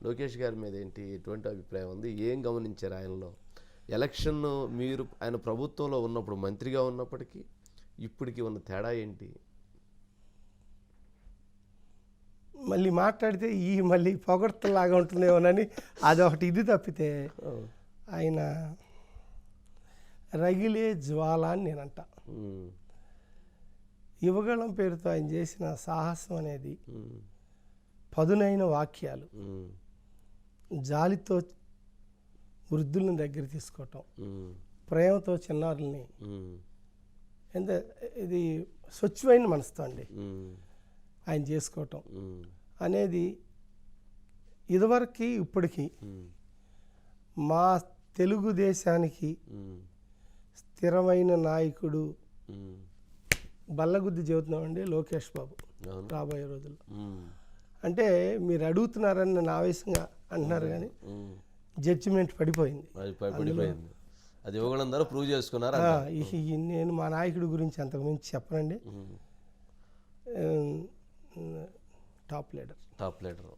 లోకేష్ గారి మీద ఏంటి ఎటువంటి అభిప్రాయం ఉంది? ఏం గమనించారు ఆయనలో? ఎలక్షన్ మీరు ఆయన ప్రభుత్వంలో ఉన్నప్పుడు మంత్రిగా ఉన్నప్పటికీ ఇప్పటికి ఉన్న తేడా ఏంటి? మళ్ళీ మాట్లాడితే ఈ మళ్ళీ పొగడ్తలాగా ఉంటుందేమోనని అదొకటి ఇది తప్పితే ఆయన రగిలే జ్వాల అని నేనంట. ఉమ్, యువగళం పేరుతో ఆయన చేసిన సాహసం అనేది పదునైన వాక్యాలు. జాలితో వృద్ధులను దగ్గర తీసుకోవటం. ప్రేమతో చిన్నారుల్ని. ఎంత ఇది స్వచ్ఛమైన మనసుతో అండి. ఆయన చేసుకోవటం. అనేది ఇదివరకు ఇప్పటికీ మా తెలుగుదేశానికి స్థిరమైన నాయకుడు బల్లగుద్ది చెబుతున్నామండి లోకేష్ బాబు రాబోయే రోజుల్లో. అంటే మీరు అడుగుతున్నారని నేను ఆవేశంగా అంటున్నారు కానీ. జడ్జిమెంట్ పడిపోయింది. పడిపోయింది. అది ఇవ్వగలం ద్వారా ప్రూవ్ చేసుకున్నారు నేను మా నాయకుడి గురించి అంతకు మించి చెప్పనండి. Top leader. Top leader.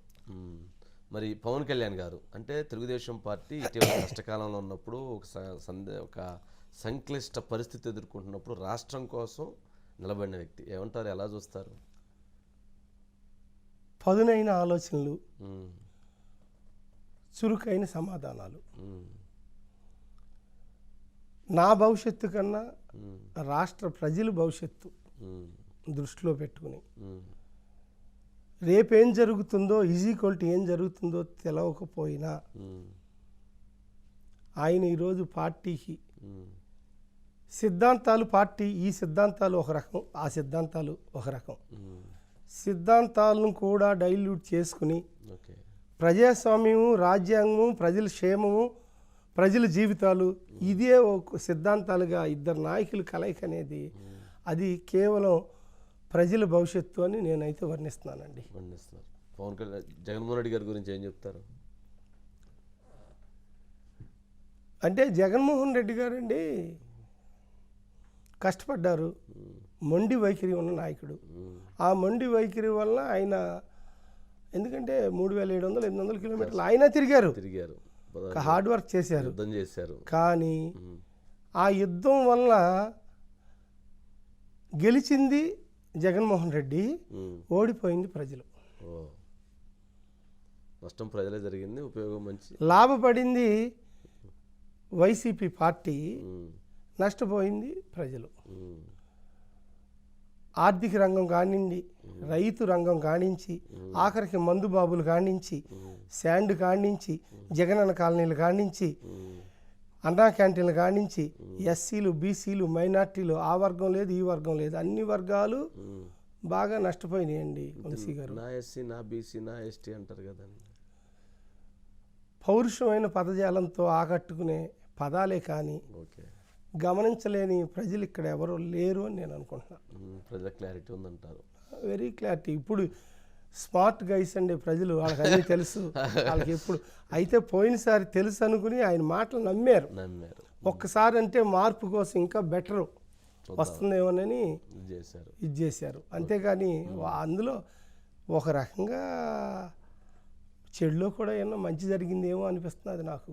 మరి పవన్ కళ్యాణ్ గారు అంటే తెలుగుదేశం పార్టీ ఇటీవల కష్టకాలంలో ఉన్నప్పుడు ఒక సందే ఒక సంక్లిష్ట పరిస్థితి ఎదుర్కొంటున్నప్పుడు రాష్ట్రం కోసం నిలబడిన వ్యక్తి ఏమంటారు? ఎలా చూస్తారు? పదునైన ఆలోచనలు. చురుకైన సమాధానాలు. నా భవిష్యత్తు కన్నా. రాష్ట్ర ప్రజల భవిష్యత్తు. దృష్టిలో పెట్టుకుని. రేపేం జరుగుతుందో ఈజీక్వల్టీ ఏం జరుగుతుందో తెలవకపోయినా. ఆయన ఈరోజు పార్టీకి. సిద్ధాంతాలు పార్టీ ఈ సిద్ధాంతాలు ఒక రకం ఆ సిద్ధాంతాలు ఒక రకం. సిద్ధాంతాలను కూడా డైల్యూట్ చేసుకుని ప్రజాస్వామ్యము రాజ్యాంగము ప్రజల క్షేమము ప్రజల జీవితాలు ఇదే ఒక సిద్ధాంతాలుగా ఇద్దరు నాయకులు కలయిక అనేది అది కేవలం ప్రజల భవిష్యత్తు అని నేనైతే వర్ణిస్తున్నానండి. వర్ణిస్తున్నారు. పవన్ కళ్యాణ్ జగన్మోహన్ రెడ్డి గారి గురించి ఏం చెప్తారు? అంటే జగన్మోహన్ రెడ్డి గారండి కష్టపడ్డారు. మొండి వైఖరి ఉన్న నాయకుడు. ఆ మొండి వైఖరి వల్ల ఆయన ఎందుకంటే మూడు వేల ఏడు వందలు ఎనిమిది వందల కిలోమీటర్లు ఆయన తిరిగారు. తిరిగారు. హార్డ్ వర్క్ చేశారు. యుద్ధం చేశారు. కానీ. ఆ యుద్ధం వల్ల గెలిచింది జగన్మోహన్ రెడ్డి. ఓడిపోయింది ప్రజలు. నష్టం ప్రజలే జరిగింది ఉపయోగం మంచి. లాభపడింది వైసీపీ పార్టీ. నష్టపోయింది ప్రజలు. ఆర్థిక రంగం కానిండి రైతు రంగం కానించి ఆఖరికి మందు బాబులు కానించి శాండ్ కానించి జగనన్న కాలనీలు కానించి. అన్నా క్యాంటీన్లు కానించి ఎస్సీలు బీసీలు మైనార్టీలు ఆ వర్గం లేదు ఈ వర్గం లేదు అన్ని వర్గాలు. బాగా నష్టపోయినాయండి వంశీ గారు నా ఎస్సీ నా బీసీ నా ఎస్టీ అంటారు కదండి పౌరుషమైన పదజాలంతో ఆకట్టుకునే పదాలే కానీ ఓకే గమనించలేని ప్రజలు ఇక్కడ ఎవరు లేరు అని నేను అనుకుంటున్నాను. ప్రజల క్లారిటీ ఉందంటారు. Very clarity. ఇప్పుడు స్మార్ట్ గైస్ అండి ప్రజలు వాళ్ళకి అన్నీ తెలుసు. వాళ్ళకి ఎప్పుడు అయితే పోయినసారి తెలుసు అనుకుని ఆయన మాటలు నమ్మారు. నమ్మారు. ఒక్కసారి అంటే మార్పు కోసం ఇంకా బెటర్ వస్తుందేమోనని చేశారు. ఇది చేశారు. అంతేగాని అందులో ఒక రకంగా చెడులో కూడా ఏమన్నా మంచి జరిగిందేమో అనిపిస్తున్నది నాకు.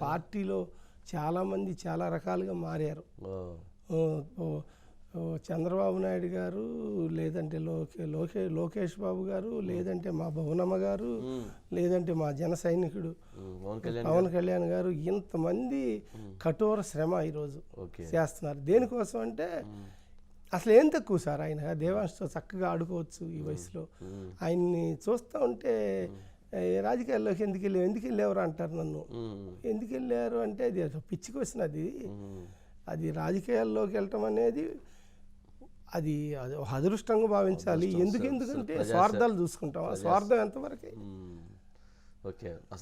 పార్టీలో చాలామంది చాలా రకాలుగా మారారు. చంద్రబాబు నాయుడు గారు లేదంటే లోకే లోకే లోకేష్ బాబు గారు లేదంటే మా భువనమ్మ గారు. లేదంటే మా జన సైనికుడు. పవన్ కళ్యాణ్ గారు. ఇంతమంది కఠోర శ్రమ ఈరోజు చేస్తున్నారు. దేనికోసం అంటే అసలు ఏం తక్కువ సార్ ఆయన? దేవాంశతో చక్కగా ఆడుకోవచ్చు ఈ వయసులో. ఆయన్ని చూస్తూ ఉంటే "ఏ, రాజకీయాల్లోకి ఎందుకు వెళ్ళావు ఎందుకు వెళ్ళేవారు అంటారు నన్ను. ఎందుకు వెళ్ళారు అంటే అది పిచ్చి క్వశ్చన్ అది. అది రాజకీయాల్లోకి వెళ్ళటం అనేది అది అదృష్టంగా భావించాలి. ఎందుకు ఎందుకంటే స్వార్థాలు చూసుకుంటాం. ఆ స్వార్థం ఎంతవరకు. ఓకే. అసలు